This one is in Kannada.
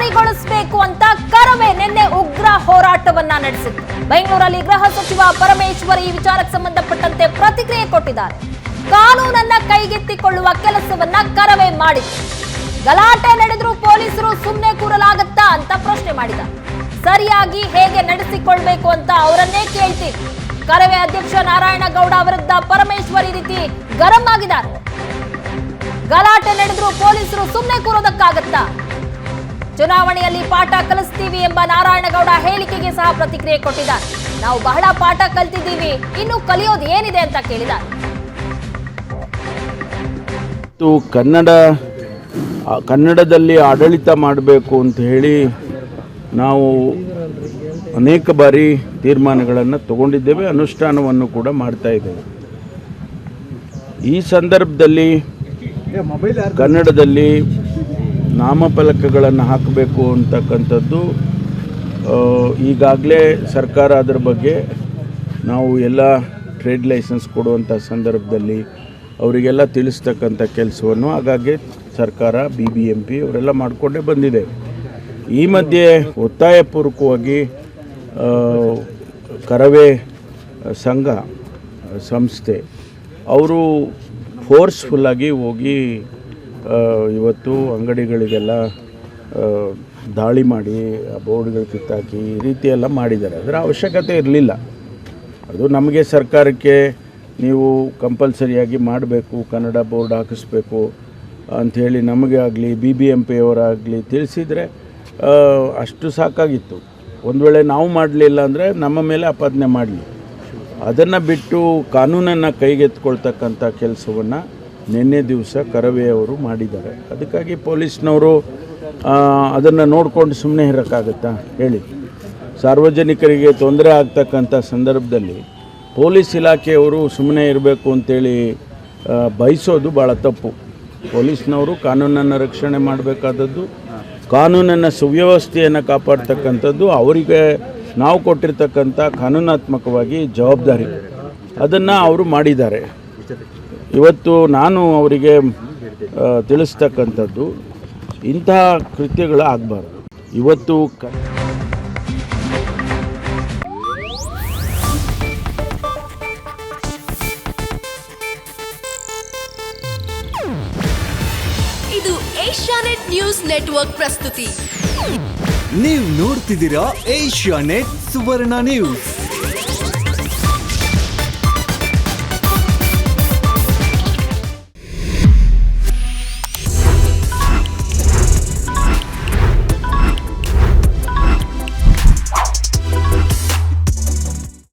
ಜಾರಿಗೊಳಿಸಬೇಕು ಅಂತ ಕರವೇ ನಿನ್ನೆ ಉಗ್ರ ಹೋರಾಟವನ್ನ ನಡೆಸಿತ್ತು. ಬೆಂಗಳೂರಲ್ಲಿ ಗೃಹ ಸಚಿವ ಪರಮೇಶ್ವರ್ ಈ ವಿಚಾರಕ್ಕೆ ಸಂಬಂಧಪಟ್ಟಂತೆ ಪ್ರತಿಕ್ರಿಯೆ ಕೊಟ್ಟಿದ್ದಾರೆ. ಕಾನೂನನ್ನ ಕೈಗೆತ್ತಿಕೊಳ್ಳುವ ಕೆಲಸವನ್ನ ಕರವೇ ಮಾಡಿತ್ತು. ಗಲಾಟೆ ನಡೆದ್ರೂ ಪೊಲೀಸರು ಸುಮ್ಮನೆ ಕೂರಲಾಗತ್ತಾ ಅಂತ ಪ್ರಶ್ನೆ ಮಾಡಿದ ಸರಿಯಾಗಿ ಹೇಗೆ ನಡೆಸಿಕೊಳ್ಬೇಕು ಅಂತ ಅವರನ್ನೇ ಕೇಳ್ತೀವಿ. ಕರವೇ ಅಧ್ಯಕ್ಷ ನಾರಾಯಣಗೌಡ ವಿರುದ್ಧ ಪರಮೇಶ್ವರ್ ಈ ರೀತಿ ಗರಂ ಆಗಿದ್ದಾರೆ. ಗಲಾಟೆ ನಡೆದ್ರೂ ಪೊಲೀಸರು ಸುಮ್ಮನೆ ಕೂರೋದಕ್ಕಾಗತ್ತಾ? ಚುನಾವಣೆಯಲ್ಲಿ ಪಾಠ ಕಲಿಸ್ತೀವಿ ಎಂಬ ನಾರಾಯಣಗೌಡ ಹೇಳಿಕೆಗೆ ಸಹ ಪ್ರತಿಕ್ರಿಯೆ ಕೊಟ್ಟಿದ್ದಾರೆ. ನಾವು ಬಹಳ ಪಾಠ ಕಲ್ತಿದ್ದೀವಿ, ಇನ್ನು ಕಲಿಯೋದು ಏನಿದೆ ಅಂತ ಕೇಳಿದ್ದಾರೆ. ಕನ್ನಡ ಕನ್ನಡದಲ್ಲಿ ಆಡಳಿತ ಮಾಡಬೇಕು ಅಂತ ಹೇಳಿ ನಾವು ಅನೇಕ ಬಾರಿ ತೀರ್ಮಾನಗಳನ್ನು ತಗೊಂಡಿದ್ದೇವೆ, ಅನುಷ್ಠಾನವನ್ನು ಕೂಡ ಮಾಡ್ತಾ ಇದ್ದೇವೆ. ಈ ಸಂದರ್ಭದಲ್ಲಿ ಕನ್ನಡದಲ್ಲಿ ನಾಮಫಲಕಗಳನ್ನು ಹಾಕಬೇಕು ಅಂತಕ್ಕಂಥದ್ದು ಈಗಾಗಲೇ ಸರ್ಕಾರ ಅದರ ಬಗ್ಗೆ ನಾವು ಎಲ್ಲ ಟ್ರೇಡ್ ಲೈಸೆನ್ಸ್ ಕೊಡುವಂಥ ಸಂದರ್ಭದಲ್ಲಿ ಅವರಿಗೆಲ್ಲ ತಿಳಿಸ್ತಕ್ಕಂಥ ಕೆಲಸವನ್ನು ಹಾಗಾಗಿ ಸರ್ಕಾರ ಬಿ ಬಿ ಎಂ ಪಿ ಅವರೆಲ್ಲ ಮಾಡಿಕೊಂಡೇ ಬಂದಿದೆ. ಈ ಮಧ್ಯೆ ಒತ್ತಾಯಪೂರ್ವಕವಾಗಿ ಕರವೇ ಸಂಘ ಸಂಸ್ಥೆ, ಅವರು ಫೋರ್ಸ್ಫುಲ್ಲಾಗಿ ಹೋಗಿ ಇವತ್ತು ಅಂಗಡಿಗಳಿಗೆಲ್ಲ ದಾಳಿ ಮಾಡಿ ಬೋರ್ಡ್ಗಳು ಕಿತ್ತಾಕಿ ಈ ರೀತಿ ಎಲ್ಲ ಮಾಡಿದ್ದಾರೆ. ಅದರ ಅವಶ್ಯಕತೆ ಇರಲಿಲ್ಲ. ಅದು ನಮಗೆ ಸರ್ಕಾರಕ್ಕೆ ನೀವು ಕಂಪಲ್ಸರಿಯಾಗಿ ಮಾಡಬೇಕು, ಕನ್ನಡ ಬೋರ್ಡ್ ಹಾಕಿಸ್ಬೇಕು ಅಂಥೇಳಿ ನಮಗೆ ಆಗಲಿ, ಬಿ ಬಿ ಎಂ ಪಿಯವರಾಗಲಿ ತಿಳಿಸಿದರೆ ಅಷ್ಟು ಸಾಕಾಗಿತ್ತು. ಒಂದು ವೇಳೆ ನಾವು ಮಾಡಲಿಲ್ಲ ಅಂದರೆ ನಮ್ಮ ಮೇಲೆ ಅಪಾದನೆ ಮಾಡಲಿ. ಅದನ್ನು ಬಿಟ್ಟು ಕಾನೂನನ್ನು ಕೈಗೆತ್ಕೊಳ್ತಕ್ಕಂಥ ಕೆಲಸವನ್ನು ನಿನ್ನೆ ದಿವಸ ಕರವೇ ಅವರು ಮಾಡಿದ್ದಾರೆ. ಅದಕ್ಕಾಗಿ ಪೊಲೀಸ್ನವರು ಅದನ್ನು ನೋಡಿಕೊಂಡು ಸುಮ್ಮನೆ ಇರೋಕ್ಕಾಗತ್ತಾ? ಹೇಳಿ. ಸಾರ್ವಜನಿಕರಿಗೆ ತೊಂದರೆ ಆಗ್ತಕ್ಕಂಥ ಸಂದರ್ಭದಲ್ಲಿ ಪೊಲೀಸ್ ಇಲಾಖೆಯವರು ಸುಮ್ಮನೆ ಇರಬೇಕು ಅಂತೇಳಿ ಬಯಸೋದು ಭಾಳ ತಪ್ಪು. ಪೊಲೀಸ್ನವರು ಕಾನೂನನ್ನು ರಕ್ಷಣೆ ಮಾಡಬೇಕಾದದ್ದು, ಕಾನೂನನ್ನು ಸುವ್ಯವಸ್ಥೆಯನ್ನು ಕಾಪಾಡ್ತಕ್ಕಂಥದ್ದು, ಅವರಿಗೆ ನಾವು ಕೊಟ್ಟಿರ್ತಕ್ಕಂಥ ಕಾನೂನಾತ್ಮಕವಾಗಿ ಜವಾಬ್ದಾರಿ. ಅದನ್ನು ಅವರು ಮಾಡಿದ್ದಾರೆ. ಇವತ್ತು ನಾನು ಅವರಿಗೆ ತಿಳಿಸ್ತಕ್ಕಂಥದ್ದು ಇಂತಹ ಕೃತ್ಯಗಳು ಆಗಬಾರ್ದು. ಇವತ್ತು ಕ ಇದು ಏಷ್ಯಾನೆಟ್ ನ್ಯೂಸ್ ನೆಟ್ವರ್ಕ್ ಪ್ರಸ್ತುತಿ. ನೀವು ನೋಡ್ತಿದ್ದೀರಾ ಏಷ್ಯಾ ನೆಟ್ ಸುವರ್ಣ ನ್ಯೂಸ್.